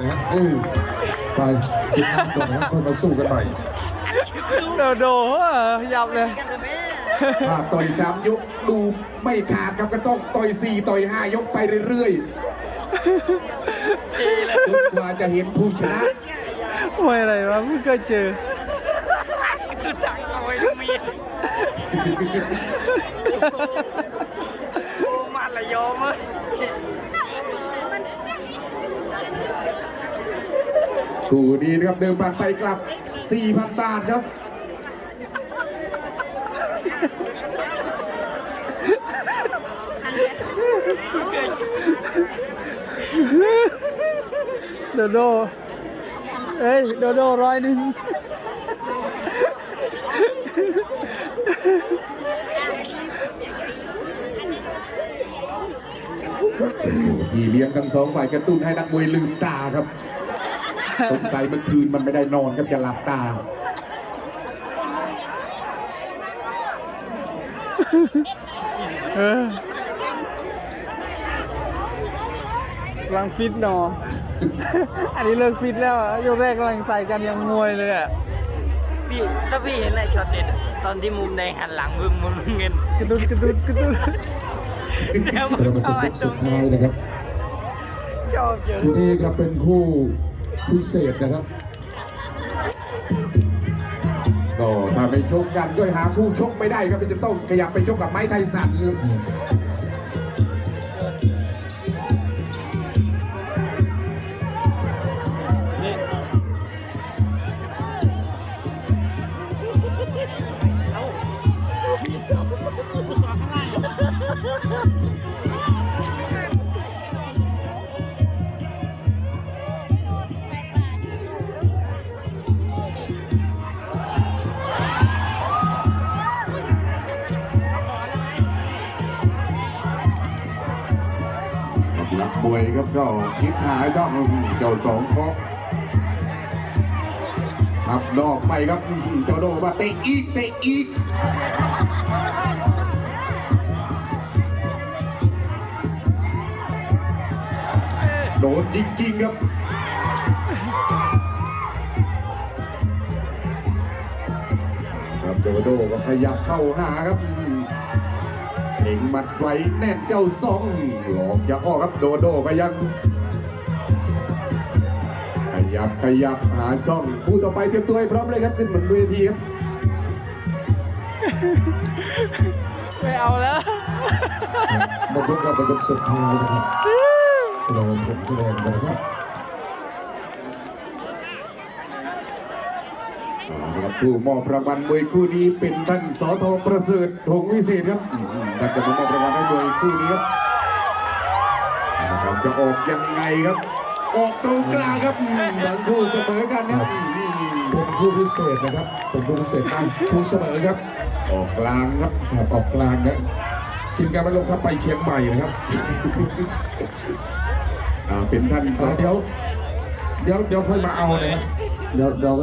นะฮะเออไปกินน้ำก่อนนะครับค่อยมาสู้กันใหม่โดโดเออยับเลยถ้าต่อยสามยกดูไม่ขาดครับก็ต้องต่อยสี่ต่อยห้ายกไปเรื่อยๆจนกว่าจะเห็นผู้ชนะมวยอะไรวะเพิ่งเคยเจอตุจังเอาไว้ก็มีโอ้มาละยอมเลย คู่นี้นะครับเดิมพันไปกลับ 4,000 บาทครับ โดโดเอ้ย โดโดร้อยหนึ่งพี่เลี้ยงทั้งสองฝ่ายกระตุ้นให้นักมวยลืมตาครับ สงสัยเมื่อคืนมันไม่ได้นอนครับจะหลับตา เออกำลังฟิตหนออันนี้เลิกฟิตแล้วอะยกแรกกำลังใส่กันยังมวยเลยอะพี่ถ้าพี่เห็นไอ้ช็อตเด็ดอะตอนที่มุมแดงหันหลังมึงมึงเงินกระตุ้นกระตุ้นกระตุ้นแล้วมึงเรามาถึงเอายไอ้กตรสุงดนี้ท้ายนะครับ ชอบเจอคู่นี้ครับเป็นคู่ พิเศษนะครับก็ถ้าไม่ชกกันก็หาคู่ชกไม่ได้ครับจะต้องขยับไปชกกับไม้ไทสันครับนัก มวยครับก็คิดหาช่องเจ้าสองเคาะขับนอกไปครับเจ้าโดมาเตะอีกเตะอีกโดนจริงๆครับครับโดโดก็ขยับเข้าหาครับ เข่งหมัดไว้แน่นเจ้าซองหลอกจะออกครับโดโดก็ยัง ขยับขยับหาช่องคู่ต่อไปเตรียมตัวให้พร้อมเลยครับขึ้นบนเวทีครับ ไม่เอาแล้ว มาพบกับประจบสุดท้ายนะครับเราผลคะแนนกันนะครับเอาละครับ ผู้มอบรางวัลมวยคู่นี้เป็นท่านสอทอประเสริฐหงส์วิเศษครับอืมท่านจะมามอบรางวัลให้มวยคู่นี้ครับนะครับจะออกยังไงครับ ออกตรงกลางครับอืมทั้งคู่เสมอกันครับอืมเป็นคู่พิเศษนะครับเป็นคู่พิเศษมากคู่เสมอครับ ออกกลางครับครับออกกลางนะทีมการบรรลงครับไปเชียงใหม่นะครับอ่าเป็นท่านสออ่าทอเดี๋ยวเดี๋ยวเดี๋ยวค่อยมาเอานะเดี๋ยวเดี๋ยว